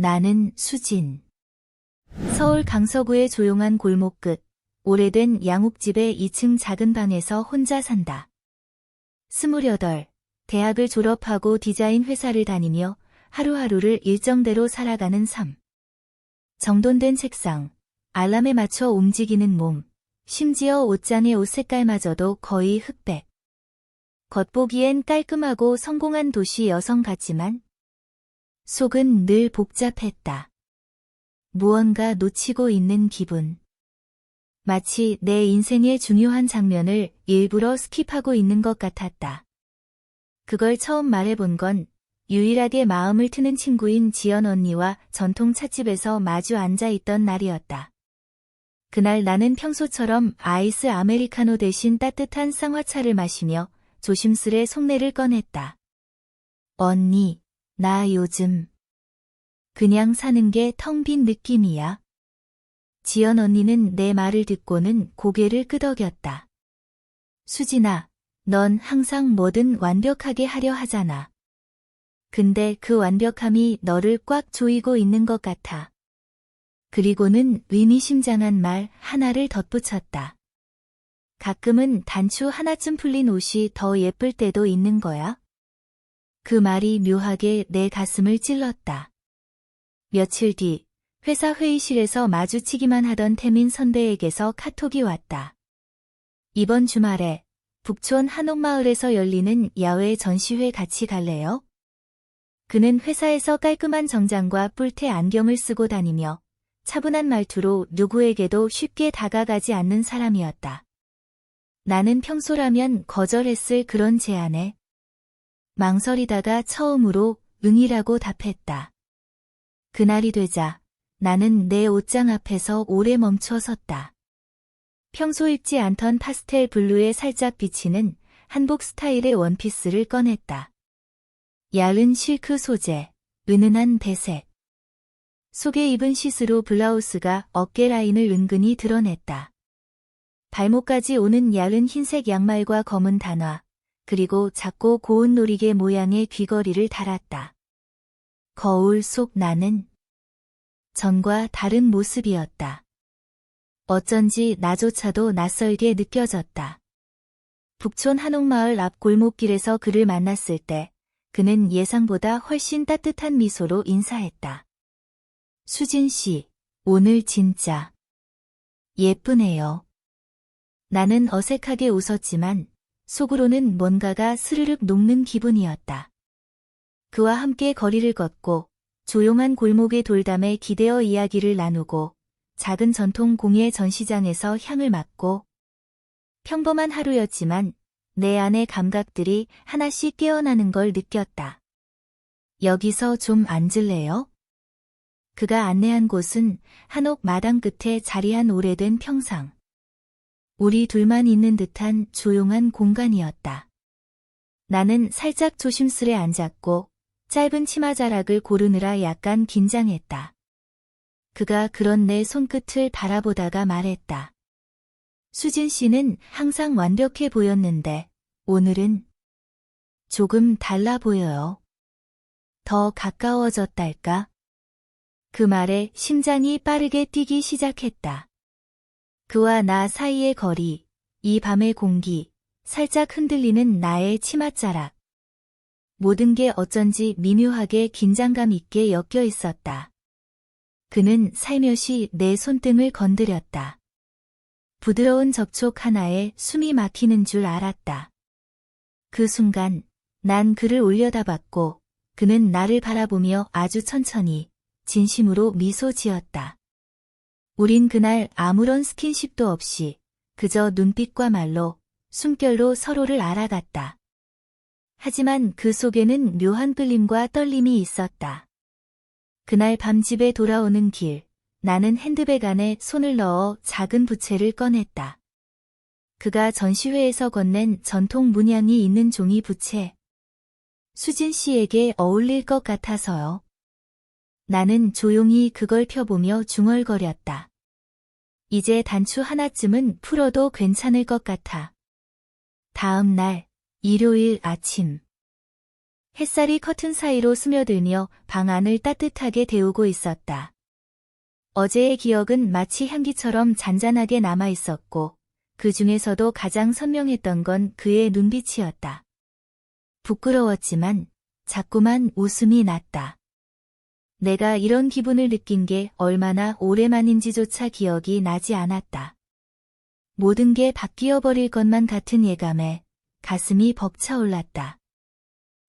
나는 수진. 서울 강서구의 조용한 골목 끝, 오래된 양옥집의 2층 작은 방에서 혼자 산다. 스물여덟, 대학을 졸업하고 디자인 회사를 다니며 하루하루를 일정대로 살아가는 삶. 정돈된 책상, 알람에 맞춰 움직이는 몸, 심지어 옷장의 옷 색깔마저도 거의 흑백. 겉보기엔 깔끔하고 성공한 도시 여성 같지만 속은 늘 복잡했다. 무언가 놓치고 있는 기분. 마치 내 인생의 중요한 장면을 일부러 스킵하고 있는 것 같았다. 그걸 처음 말해본 건 유일하게 마음을 트는 친구인 지연 언니와 전통 찻집에서 마주 앉아 있던 날이었다. 그날 나는 평소처럼 아이스 아메리카노 대신 따뜻한 쌍화차를 마시며 조심스레 속내를 꺼냈다. 언니, 나 요즘 그냥 사는 게 텅 빈 느낌이야. 지연 언니는 내 말을 듣고는 고개를 끄덕였다. 수진아, 넌 항상 뭐든 완벽하게 하려 하잖아. 근데 그 완벽함이 너를 꽉 조이고 있는 것 같아. 그리고는 의미심장한 말 하나를 덧붙였다. 가끔은 단추 하나쯤 풀린 옷이 더 예쁠 때도 있는 거야? 그 말이 묘하게 내 가슴을 찔렀다. 며칠 뒤 회사 회의실에서 마주치기만 하던 태민 선배에게서 카톡이 왔다. 이번 주말에 북촌 한옥마을에서 열리는 야외 전시회 같이 갈래요? 그는 회사에서 깔끔한 정장과 뿔테 안경을 쓰고 다니며 차분한 말투로 누구에게도 쉽게 다가가지 않는 사람이었다. 나는 평소라면 거절했을 그런 제안에 망설이다가 처음으로 응이라고 답했다. 그날이 되자 나는 내 옷장 앞에서 오래 멈춰 섰다. 평소 입지 않던 파스텔 블루에 살짝 비치는 한복 스타일의 원피스를 꺼냈다. 얇은 실크 소재, 은은한 배색. 속에 입은 시스루 블라우스가 어깨 라인을 은근히 드러냈다. 발목까지 오는 얇은 흰색 양말과 검은 단화, 그리고 작고 고운 놀이개 모양의 귀걸이를 달았다. 거울 속 나는 전과 다른 모습이었다. 어쩐지 나조차도 낯설게 느껴졌다. 북촌 한옥마을 앞 골목길에서 그를 만났을 때 그는 예상보다 훨씬 따뜻한 미소로 인사했다. 수진 씨, 오늘 진짜 예쁘네요. 나는 어색하게 웃었지만 속으로는 뭔가가 스르륵 녹는 기분이었다. 그와 함께 거리를 걷고 조용한 골목의 돌담에 기대어 이야기를 나누고 작은 전통 공예 전시장에서 향을 맡고 평범한 하루였지만 내 안의 감각들이 하나씩 깨어나는 걸 느꼈다. 여기서 좀 앉을래요? 그가 안내한 곳은 한옥 마당 끝에 자리한 오래된 평상. 우리 둘만 있는 듯한 조용한 공간이었다. 나는 살짝 조심스레 앉았고 짧은 치마자락을 고르느라 약간 긴장했다. 그가 그런 내 손끝을 바라보다가 말했다. 수진 씨는 항상 완벽해 보였는데 오늘은 조금 달라 보여요. 더 가까워졌달까? 그 말에 심장이 빠르게 뛰기 시작했다. 그와 나 사이의 거리, 이 밤의 공기, 살짝 흔들리는 나의 치맛자락. 모든 게 어쩐지 미묘하게 긴장감 있게 엮여 있었다. 그는 살며시 내 손등을 건드렸다. 부드러운 접촉 하나에 숨이 막히는 줄 알았다. 그 순간 난 그를 올려다봤고 그는 나를 바라보며 아주 천천히 진심으로 미소 지었다. 우린 그날 아무런 스킨십도 없이 그저 눈빛과 말로 숨결로 서로를 알아갔다. 하지만 그 속에는 묘한 끌림과 떨림이 있었다. 그날 밤 집에 돌아오는 길, 나는 핸드백 안에 손을 넣어 작은 부채를 꺼냈다. 그가 전시회에서 건넨 전통 문양이 있는 종이 부채. 수진 씨에게 어울릴 것 같아서요. 나는 조용히 그걸 펴보며 중얼거렸다. 이제 단추 하나쯤은 풀어도 괜찮을 것 같아. 다음 날, 일요일 아침. 햇살이 커튼 사이로 스며들며 방 안을 따뜻하게 데우고 있었다. 어제의 기억은 마치 향기처럼 잔잔하게 남아 있었고, 그 중에서도 가장 선명했던 건 그의 눈빛이었다. 부끄러웠지만 자꾸만 웃음이 났다. 내가 이런 기분을 느낀 게 얼마나 오래만인지조차 기억이 나지 않았다. 모든 게 바뀌어 버릴 것만 같은 예감에 가슴이 벅차올랐다.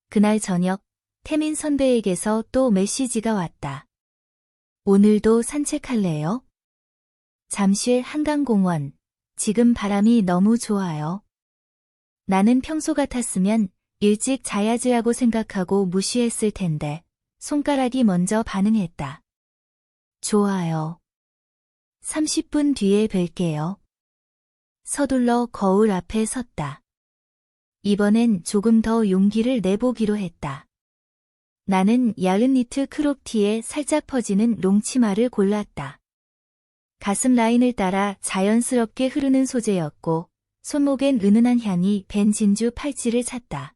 그날 저녁 태민 선배에게서 또 메시지가 왔다. 오늘도 산책할래요? 잠실 한강공원. 지금 바람이 너무 좋아요. 나는 평소 같았으면 일찍 자야지 하고 생각하고 무시했을 텐데 손가락이 먼저 반응했다. 좋아요. 30분 뒤에 뵐게요. 서둘러 거울 앞에 섰다. 이번엔 조금 더 용기를 내보기로 했다. 나는 얇은 니트 크롭티에 살짝 퍼지는 롱치마를 골랐다. 가슴 라인을 따라 자연스럽게 흐르는 소재였고 손목엔 은은한 향이 밴 진주 팔찌를 찼다.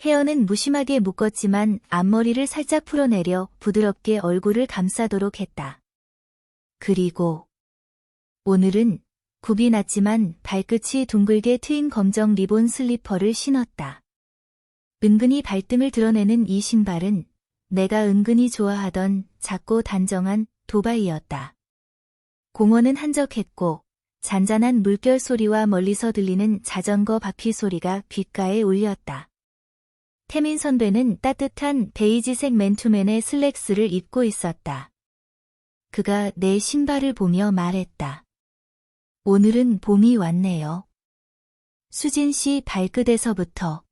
헤어는 무심하게 묶었지만 앞머리를 살짝 풀어내려 부드럽게 얼굴을 감싸도록 했다. 그리고 오늘은 굽이 났지만 발끝이 둥글게 트인 검정 리본 슬리퍼를 신었다. 은근히 발등을 드러내는 이 신발은 내가 은근히 좋아하던 작고 단정한 도바이였다. 공원은 한적했고 잔잔한 물결 소리와 멀리서 들리는 자전거 바퀴 소리가 귓가에 울렸다. 태민 선배는 따뜻한 베이지색 맨투맨의 슬랙스를 입고 있었다. 그가 내 신발을 보며 말했다. 오늘은 봄이 왔네요. 수진 씨 발끝에서부터.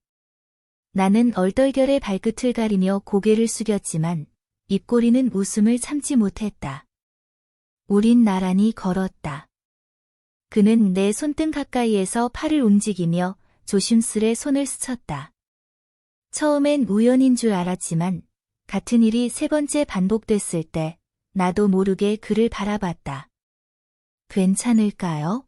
나는 얼떨결에 발끝을 가리며 고개를 숙였지만 입꼬리는 웃음을 참지 못했다. 우린 나란히 걸었다. 그는 내 손등 가까이에서 팔을 움직이며 조심스레 손을 스쳤다. 처음엔 우연인 줄 알았지만 같은 일이 세 번째 반복됐을 때 나도 모르게 그를 바라봤다. 괜찮을까요?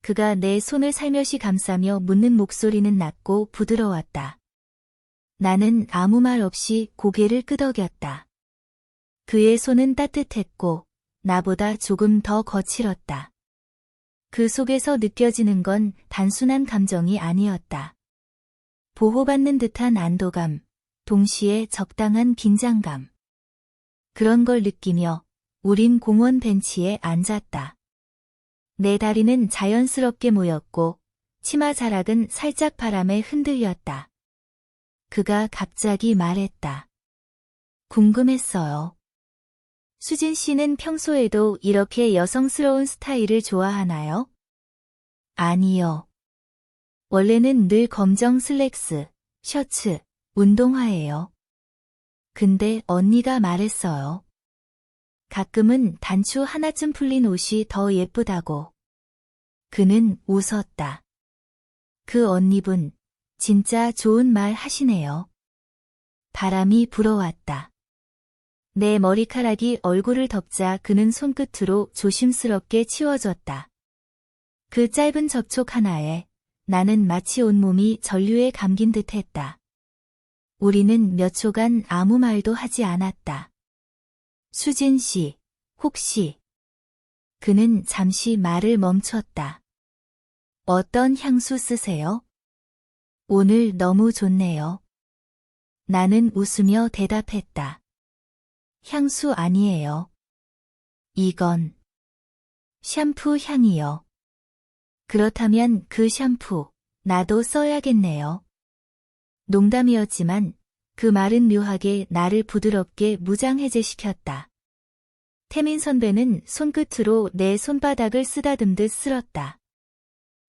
그가 내 손을 살며시 감싸며 묻는 목소리는 낮고 부드러웠다. 나는 아무 말 없이 고개를 끄덕였다. 그의 손은 따뜻했고 나보다 조금 더 거칠었다. 그 속에서 느껴지는 건 단순한 감정이 아니었다. 보호받는 듯한 안도감, 동시에 적당한 긴장감. 그런 걸 느끼며 우린 공원 벤치에 앉았다. 내 다리는 자연스럽게 모였고 치마 자락은 살짝 바람에 흔들렸다. 그가 갑자기 말했다. 궁금했어요. 수진 씨는 평소에도 이렇게 여성스러운 스타일을 좋아하나요? 아니요. 원래는 늘 검정 슬랙스, 셔츠, 운동화예요. 근데 언니가 말했어요. 가끔은 단추 하나쯤 풀린 옷이 더 예쁘다고. 그는 웃었다. 그 언니분, 진짜 좋은 말 하시네요. 바람이 불어왔다. 내 머리카락이 얼굴을 덮자 그는 손끝으로 조심스럽게 치워줬다. 그 짧은 접촉 하나에 나는 마치 온몸이 전류에 감긴 듯 했다. 우리는 몇 초간 아무 말도 하지 않았다. 수진 씨, 혹시. 그는 잠시 말을 멈췄다. 어떤 향수 쓰세요? 오늘 너무 좋네요. 나는 웃으며 대답했다. 향수 아니에요. 이건 샴푸 향이요. 그렇다면 그 샴푸, 나도 써야겠네요. 농담이었지만 그 말은 묘하게 나를 부드럽게 무장해제시켰다. 태민 선배는 손끝으로 내 손바닥을 쓰다듬듯 쓸었다.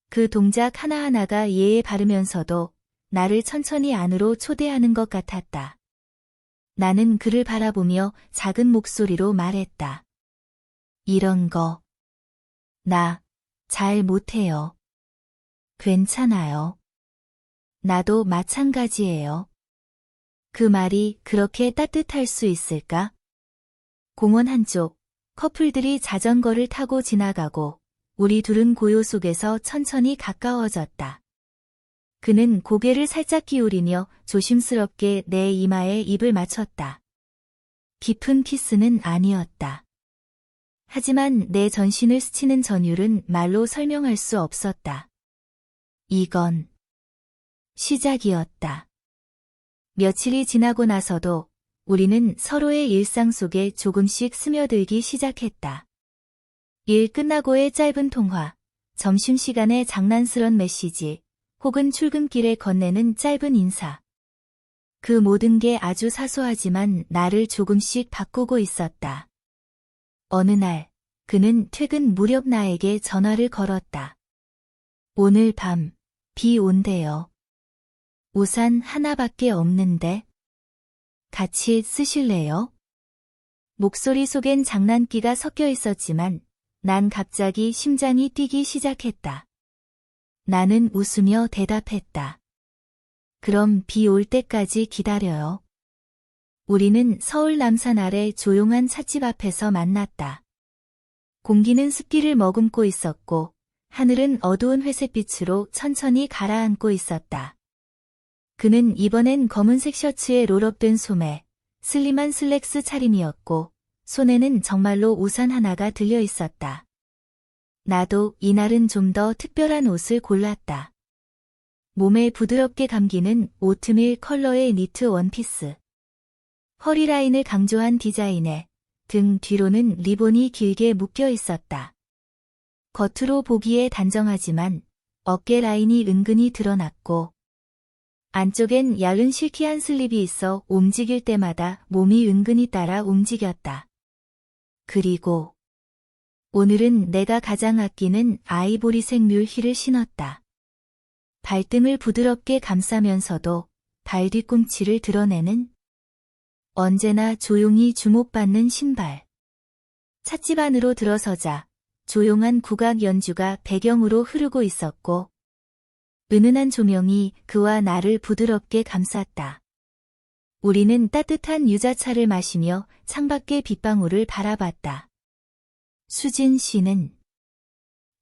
그 동작 하나하나가 예에 바르면서도 나를 천천히 안으로 초대하는 것 같았다. 나는 그를 바라보며 작은 목소리로 말했다. 이런 거. 나, 잘 못해요. 괜찮아요. 나도 마찬가지예요. 그 말이 그렇게 따뜻할 수 있을까? 공원 한쪽, 커플들이 자전거를 타고 지나가고, 우리 둘은 고요 속에서 천천히 가까워졌다. 그는 고개를 살짝 기울이며 조심스럽게 내 이마에 입을 맞췄다. 깊은 키스는 아니었다. 하지만 내 전신을 스치는 전율은 말로 설명할 수 없었다. 이건 시작이었다. 며칠이 지나고 나서도 우리는 서로의 일상 속에 조금씩 스며들기 시작했다. 일 끝나고의 짧은 통화, 점심시간의 장난스런 메시지, 혹은 출근길에 건네는 짧은 인사. 그 모든 게 아주 사소하지만 나를 조금씩 바꾸고 있었다. 어느 날, 그는 퇴근 무렵 나에게 전화를 걸었다. 오늘 밤, 비 온대요. 우산 하나밖에 없는데. 같이 쓰실래요? 목소리 속엔 장난기가 섞여 있었지만 난 갑자기 심장이 뛰기 시작했다. 나는 웃으며 대답했다. 그럼 비 올 때까지 기다려요. 우리는 서울 남산 아래 조용한 찻집 앞에서 만났다. 공기는 습기를 머금고 있었고 하늘은 어두운 회색빛으로 천천히 가라앉고 있었다. 그는 이번엔 검은색 셔츠에 롤업된 소매, 슬림한 슬랙스 차림이었고 손에는 정말로 우산 하나가 들려 있었다. 나도 이날은 좀 더 특별한 옷을 골랐다. 몸에 부드럽게 감기는 오트밀 컬러의 니트 원피스. 허리 라인을 강조한 디자인에 등 뒤로는 리본이 길게 묶여 있었다. 겉으로 보기에 단정하지만 어깨 라인이 은근히 드러났고 안쪽엔 얇은 실키한 슬립이 있어 움직일 때마다 몸이 은근히 따라 움직였다. 그리고 오늘은 내가 가장 아끼는 아이보리색 뮬힐을 신었다. 발등을 부드럽게 감싸면서도 발 뒤꿈치를 드러내는 언제나 조용히 주목받는 신발. 찻집 안으로 들어서자 조용한 국악 연주가 배경으로 흐르고 있었고 은은한 조명이 그와 나를 부드럽게 감쌌다. 우리는 따뜻한 유자차를 마시며 창밖의 빗방울을 바라봤다. 수진 씨는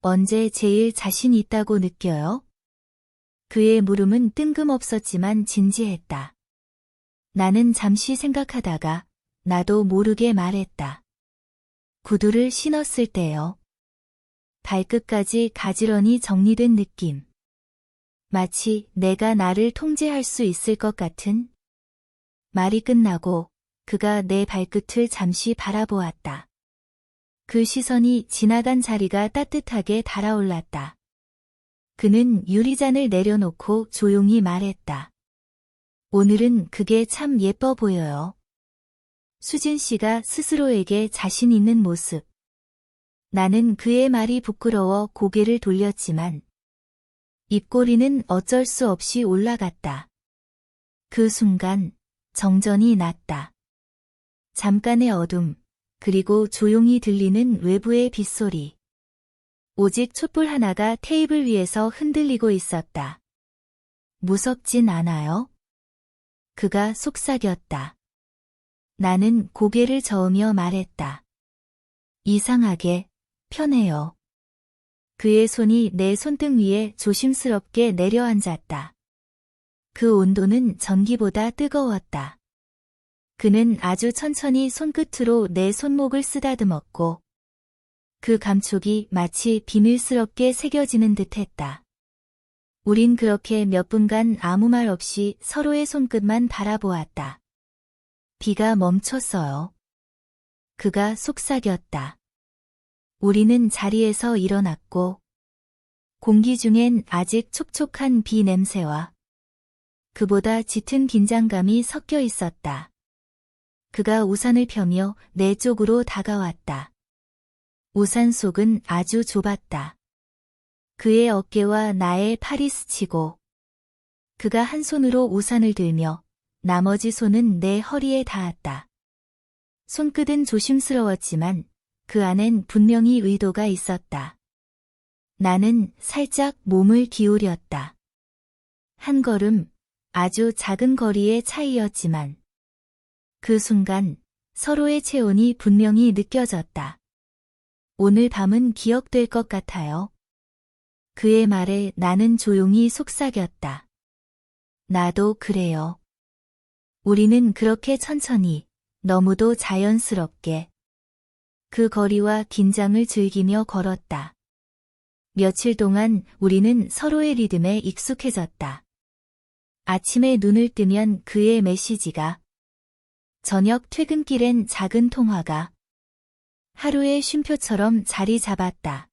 언제 제일 자신 있다고 느껴요? 그의 물음은 뜬금없었지만 진지했다. 나는 잠시 생각하다가 나도 모르게 말했다. 구두를 신었을 때요. 발끝까지 가지런히 정리된 느낌. 마치 내가 나를 통제할 수 있을 것 같은 말이 끝나고 그가 내 발끝을 잠시 바라보았다. 그 시선이 지나간 자리가 따뜻하게 달아올랐다. 그는 유리잔을 내려놓고 조용히 말했다. 오늘은 그게 참 예뻐 보여요. 수진 씨가 스스로에게 자신 있는 모습. 나는 그의 말이 부끄러워 고개를 돌렸지만 입꼬리는 어쩔 수 없이 올라갔다. 그 순간 정전이 났다. 잠깐의 어둠, 그리고 조용히 들리는 외부의 빗소리. 오직 촛불 하나가 테이블 위에서 흔들리고 있었다. 무섭진 않아요? 그가 속삭였다. 나는 고개를 저으며 말했다. 이상하게 편해요. 그의 손이 내 손등 위에 조심스럽게 내려앉았다. 그 온도는 전기보다 뜨거웠다. 그는 아주 천천히 손끝으로 내 손목을 쓰다듬었고 그 감촉이 마치 비밀스럽게 새겨지는 듯 했다. 우린 그렇게 몇 분간 아무 말 없이 서로의 손끝만 바라보았다. 비가 멈췄어요. 그가 속삭였다. 우리는 자리에서 일어났고 공기 중엔 아직 촉촉한 비 냄새와 그보다 짙은 긴장감이 섞여 있었다. 그가 우산을 펴며 내 쪽으로 다가왔다. 우산 속은 아주 좁았다. 그의 어깨와 나의 팔이 스치고 그가 한 손으로 우산을 들며 나머지 손은 내 허리에 닿았다. 손끝은 조심스러웠지만 그 안엔 분명히 의도가 있었다. 나는 살짝 몸을 기울였다. 한 걸음, 아주 작은 거리의 차이였지만 그 순간 서로의 체온이 분명히 느껴졌다. 오늘 밤은 기억될 것 같아요. 그의 말에 나는 조용히 속삭였다. 나도 그래요. 우리는 그렇게 천천히, 너무도 자연스럽게 그 거리와 긴장을 즐기며 걸었다. 며칠 동안 우리는 서로의 리듬에 익숙해졌다. 아침에 눈을 뜨면 그의 메시지가, 저녁 퇴근길엔 작은 통화가, 하루의 쉼표처럼 자리 잡았다.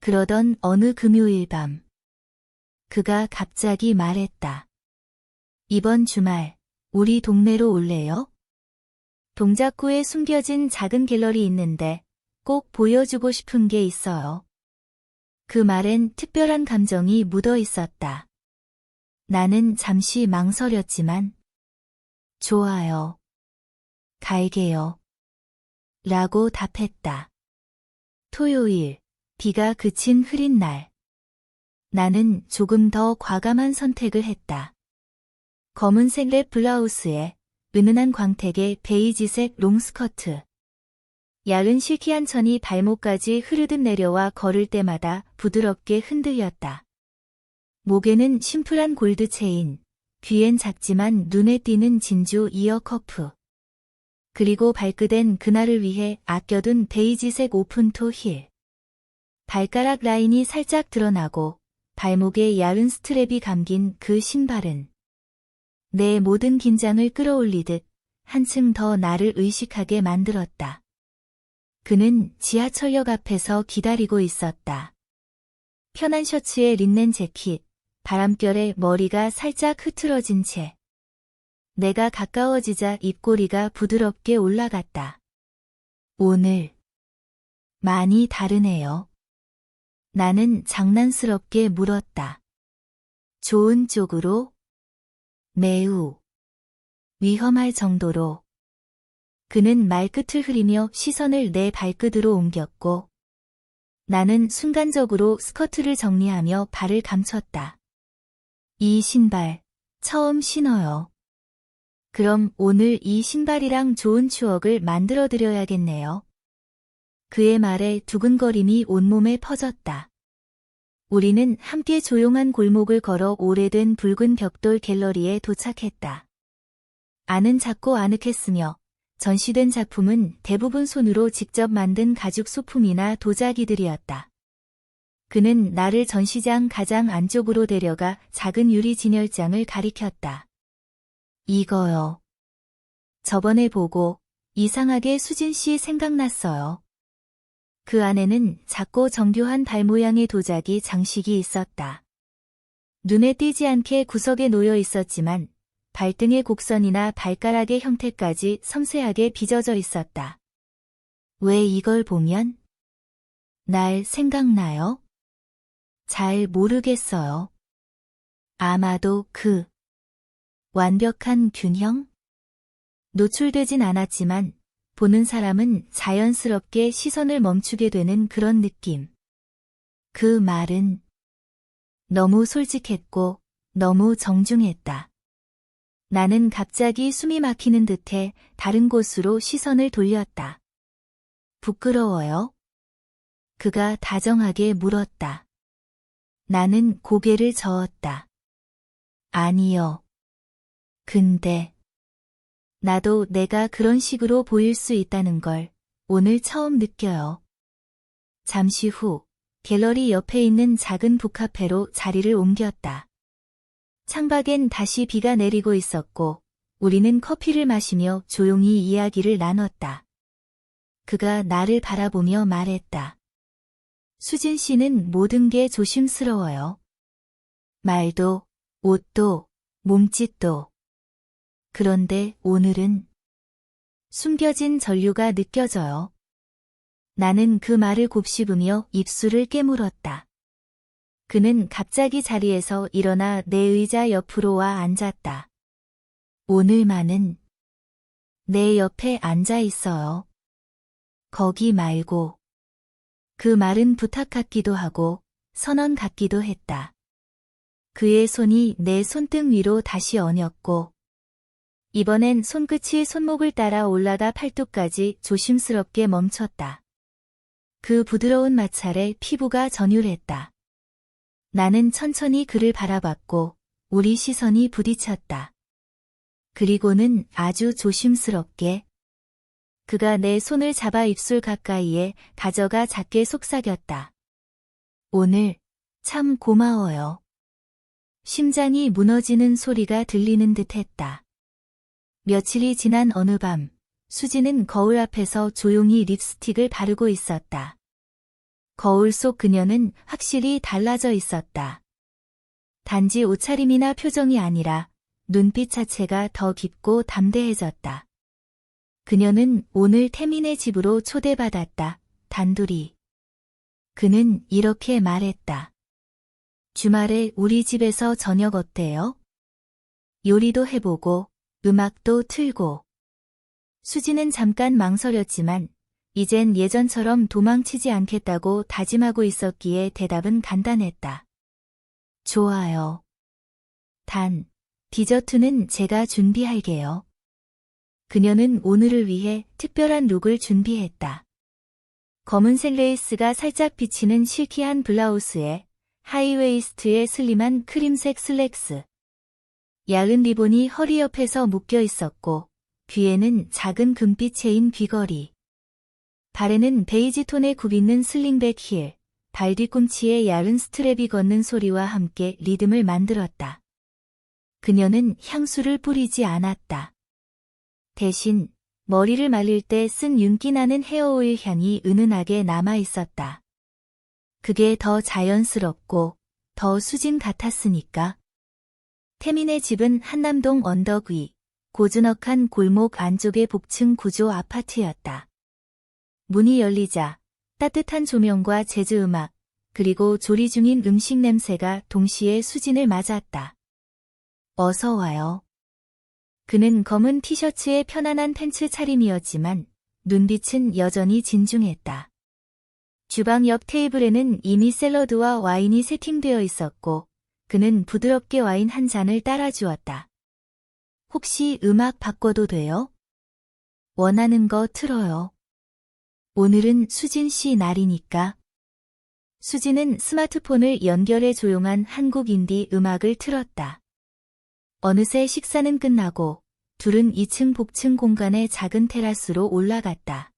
그러던 어느 금요일 밤, 그가 갑자기 말했다. 이번 주말, 우리 동네로 올래요? 동작구에 숨겨진 작은 갤러리 있는데 꼭 보여주고 싶은 게 있어요. 그 말엔 특별한 감정이 묻어 있었다. 나는 잠시 망설였지만, 좋아요. 갈게요. 라고 답했다. 토요일, 비가 그친 흐린 날. 나는 조금 더 과감한 선택을 했다. 검은색 랩 블라우스에 은은한 광택의 베이지색 롱스커트. 얇은 실키한 천이 발목까지 흐르듯 내려와 걸을 때마다 부드럽게 흔들렸다. 목에는 심플한 골드 체인, 귀엔 작지만 눈에 띄는 진주 이어 커프. 그리고 발끝엔 그날을 위해 아껴둔 베이지색 오픈토 힐. 발가락 라인이 살짝 드러나고 발목에 얇은 스트랩이 감긴 그 신발은 내 모든 긴장을 끌어올리듯 한층 더 나를 의식하게 만들었다. 그는 지하철역 앞에서 기다리고 있었다. 편한 셔츠에 린넨 재킷, 바람결에 머리가 살짝 흐트러진 채. 내가 가까워지자 입꼬리가 부드럽게 올라갔다. 오늘 많이 다르네요. 나는 장난스럽게 물었다. 좋은 쪽으로? 매우 위험할 정도로 그는 말끝을 흐리며 시선을 내 발끝으로 옮겼고 나는 순간적으로 스커트를 정리하며 발을 감췄다. 이 신발 처음 신어요. 그럼 오늘 이 신발이랑 좋은 추억을 만들어 드려야겠네요. 그의 말에 두근거림이 온몸에 퍼졌다. 우리는 함께 조용한 골목을 걸어 오래된 붉은 벽돌 갤러리에 도착했다. 안은 작고 아늑했으며 전시된 작품은 대부분 손으로 직접 만든 가죽 소품이나 도자기들이었다. 그는 나를 전시장 가장 안쪽으로 데려가 작은 유리 진열장을 가리켰다. 이거요. 저번에 보고 이상하게 수진 씨 생각났어요. 그 안에는 작고 정교한 달 모양의 도자기 장식이 있었다. 눈에 띄지 않게 구석에 놓여 있었지만 발등의 곡선이나 발가락의 형태까지 섬세하게 빚어져 있었다. 왜 이걸 보면? 날 생각나요? 잘 모르겠어요. 아마도 그 완벽한 균형? 노출되진 않았지만 보는 사람은 자연스럽게 시선을 멈추게 되는 그런 느낌. 그 말은 너무 솔직했고 너무 정중했다. 나는 갑자기 숨이 막히는 듯해 다른 곳으로 시선을 돌렸다. 부끄러워요? 그가 다정하게 물었다. 나는 고개를 저었다. 아니요. 근데 나도 내가 그런 식으로 보일 수 있다는 걸 오늘 처음 느껴요. 잠시 후 갤러리 옆에 있는 작은 북카페로 자리를 옮겼다. 창밖엔 다시 비가 내리고 있었고 우리는 커피를 마시며 조용히 이야기를 나눴다. 그가 나를 바라보며 말했다. 수진 씨는 모든 게 조심스러워요. 말도, 옷도, 몸짓도. 그런데 오늘은 숨겨진 전류가 느껴져요. 나는 그 말을 곱씹으며 입술을 깨물었다. 그는 갑자기 자리에서 일어나 내 의자 옆으로 와 앉았다. 오늘만은 내 옆에 앉아 있어요. 거기 말고. 그 말은 부탁 같기도 하고 선언 같기도 했다. 그의 손이 내 손등 위로 다시 얹었고 이번엔 손끝이 손목을 따라 올라가 팔뚝까지 조심스럽게 멈췄다. 그 부드러운 마찰에 피부가 전율했다. 나는 천천히 그를 바라봤고 우리 시선이 부딪혔다. 그리고는 아주 조심스럽게 그가 내 손을 잡아 입술 가까이에 가져가 작게 속삭였다. 오늘 참 고마워요. 심장이 무너지는 소리가 들리는 듯 했다. 며칠이 지난 어느 밤, 수지는 거울 앞에서 조용히 립스틱을 바르고 있었다. 거울 속 그녀는 확실히 달라져 있었다. 단지 옷차림이나 표정이 아니라 눈빛 자체가 더 깊고 담대해졌다. 그녀는 오늘 태민의 집으로 초대받았다. 단둘이. 그는 이렇게 말했다. 주말에 우리 집에서 저녁 어때요? 요리도 해보고, 음악도 틀고. 수지는 잠깐 망설였지만, 이젠 예전처럼 도망치지 않겠다고 다짐하고 있었기에 대답은 간단했다. 좋아요. 단, 디저트는 제가 준비할게요. 그녀는 오늘을 위해 특별한 룩을 준비했다. 검은색 레이스가 살짝 비치는 실키한 블라우스에 하이웨이스트에 슬림한 크림색 슬랙스. 야은 리본이 허리 옆에서 묶여 있었고, 귀에는 작은 금빛 체인 귀걸이. 발에는 베이지 톤의 굽있는 슬링백 힐, 발 뒤꿈치에 얇은 스트랩이 걷는 소리와 함께 리듬을 만들었다. 그녀는 향수를 뿌리지 않았다. 대신 머리를 말릴 때 쓴 윤기 나는 헤어오일 향이 은은하게 남아 있었다. 그게 더 자연스럽고 더 수진 같았으니까. 태민의 집은 한남동 언덕 위, 고즈넉한 골목 안쪽의 복층 구조 아파트였다. 문이 열리자 따뜻한 조명과 재즈 음악, 그리고 조리 중인 음식 냄새가 동시에 수진을 맞았다. 어서 와요. 그는 검은 티셔츠에 편안한 팬츠 차림이었지만 눈빛은 여전히 진중했다. 주방 옆 테이블에는 이미 샐러드와 와인이 세팅되어 있었고 그는 부드럽게 와인 한 잔을 따라 주었다. 혹시 음악 바꿔도 돼요? 원하는 거 틀어요. 오늘은 수진 씨 날이니까. 수진은 스마트폰을 연결해 조용한 한국 인디 음악을 틀었다. 어느새 식사는 끝나고 둘은 2층 복층 공간의 작은 테라스로 올라갔다.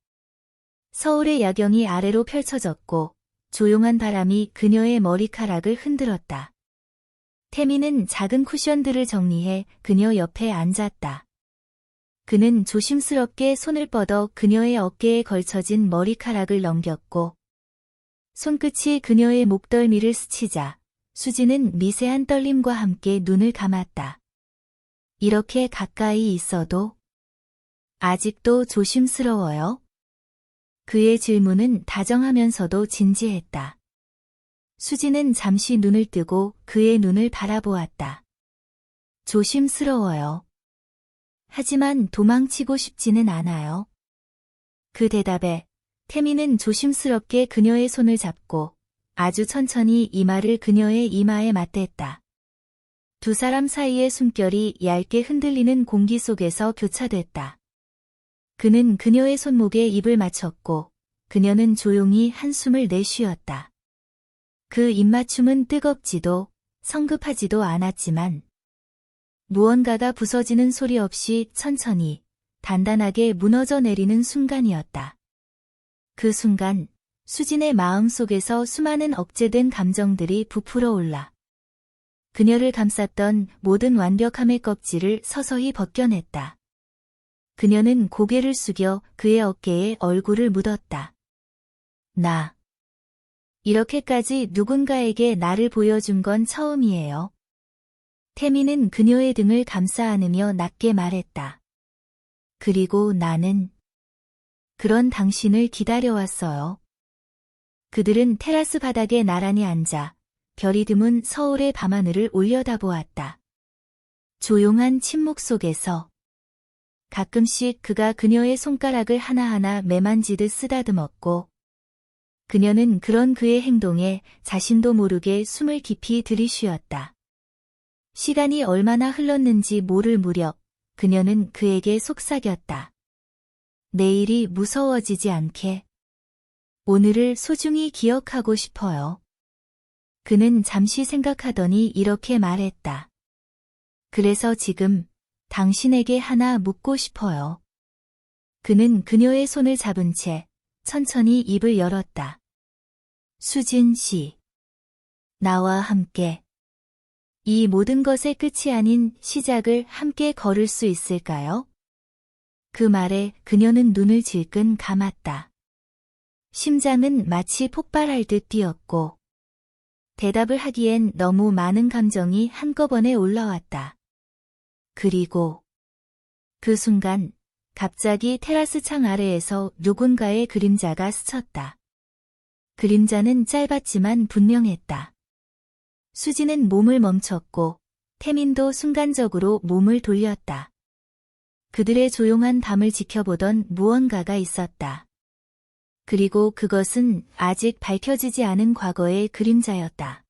서울의 야경이 아래로 펼쳐졌고 조용한 바람이 그녀의 머리카락을 흔들었다. 태미는 작은 쿠션들을 정리해 그녀 옆에 앉았다. 그는 조심스럽게 손을 뻗어 그녀의 어깨에 걸쳐진 머리카락을 넘겼고 손끝이 그녀의 목덜미를 스치자 수지는 미세한 떨림과 함께 눈을 감았다. 이렇게 가까이 있어도 아직도 조심스러워요? 그의 질문은 다정하면서도 진지했다. 수지는 잠시 눈을 뜨고 그의 눈을 바라보았다. 조심스러워요. 하지만 도망치고 싶지는 않아요. 그 대답에 태미는 조심스럽게 그녀의 손을 잡고 아주 천천히 이마를 그녀의 이마에 맞댔다. 두 사람 사이의 숨결이 얇게 흔들리는 공기 속에서 교차됐다. 그는 그녀의 손목에 입을 맞췄고 그녀는 조용히 한숨을 내쉬었다. 그 입맞춤은 뜨겁지도 성급하지도 않았지만 무언가가 부서지는 소리 없이 천천히 단단하게 무너져 내리는 순간이었다. 그 순간 수진의 마음 속에서 수많은 억제된 감정들이 부풀어 올라 그녀를 감쌌던 모든 완벽함의 껍질을 서서히 벗겨냈다. 그녀는 고개를 숙여 그의 어깨에 얼굴을 묻었다. 나. 이렇게까지 누군가에게 나를 보여준 건 처음이에요. 태미는 그녀의 등을 감싸 안으며 낮게 말했다. 그리고 나는 그런 당신을 기다려왔어요. 그들은 테라스 바닥에 나란히 앉아 별이 드문 서울의 밤하늘을 올려다보았다. 조용한 침묵 속에서 가끔씩 그가 그녀의 손가락을 하나하나 매만지듯 쓰다듬었고 그녀는 그런 그의 행동에 자신도 모르게 숨을 깊이 들이쉬었다. 시간이 얼마나 흘렀는지 모를 무렵 그녀는 그에게 속삭였다. 내일이 무서워지지 않게 오늘을 소중히 기억하고 싶어요. 그는 잠시 생각하더니 이렇게 말했다. 그래서 지금 당신에게 하나 묻고 싶어요. 그는 그녀의 손을 잡은 채 천천히 입을 열었다. 수진 씨. 나와 함께. 이 모든 것의 끝이 아닌 시작을 함께 걸을 수 있을까요? 그 말에 그녀는 눈을 질끈 감았다. 심장은 마치 폭발할 듯 뛰었고, 대답을 하기엔 너무 많은 감정이 한꺼번에 올라왔다. 그리고 그 순간 갑자기 테라스 창 아래에서 누군가의 그림자가 스쳤다. 그림자는 짧았지만 분명했다. 수지는 몸을 멈췄고 태민도 순간적으로 몸을 돌렸다. 그들의 조용한 밤을 지켜보던 무언가가 있었다. 그리고 그것은 아직 밝혀지지 않은 과거의 그림자였다.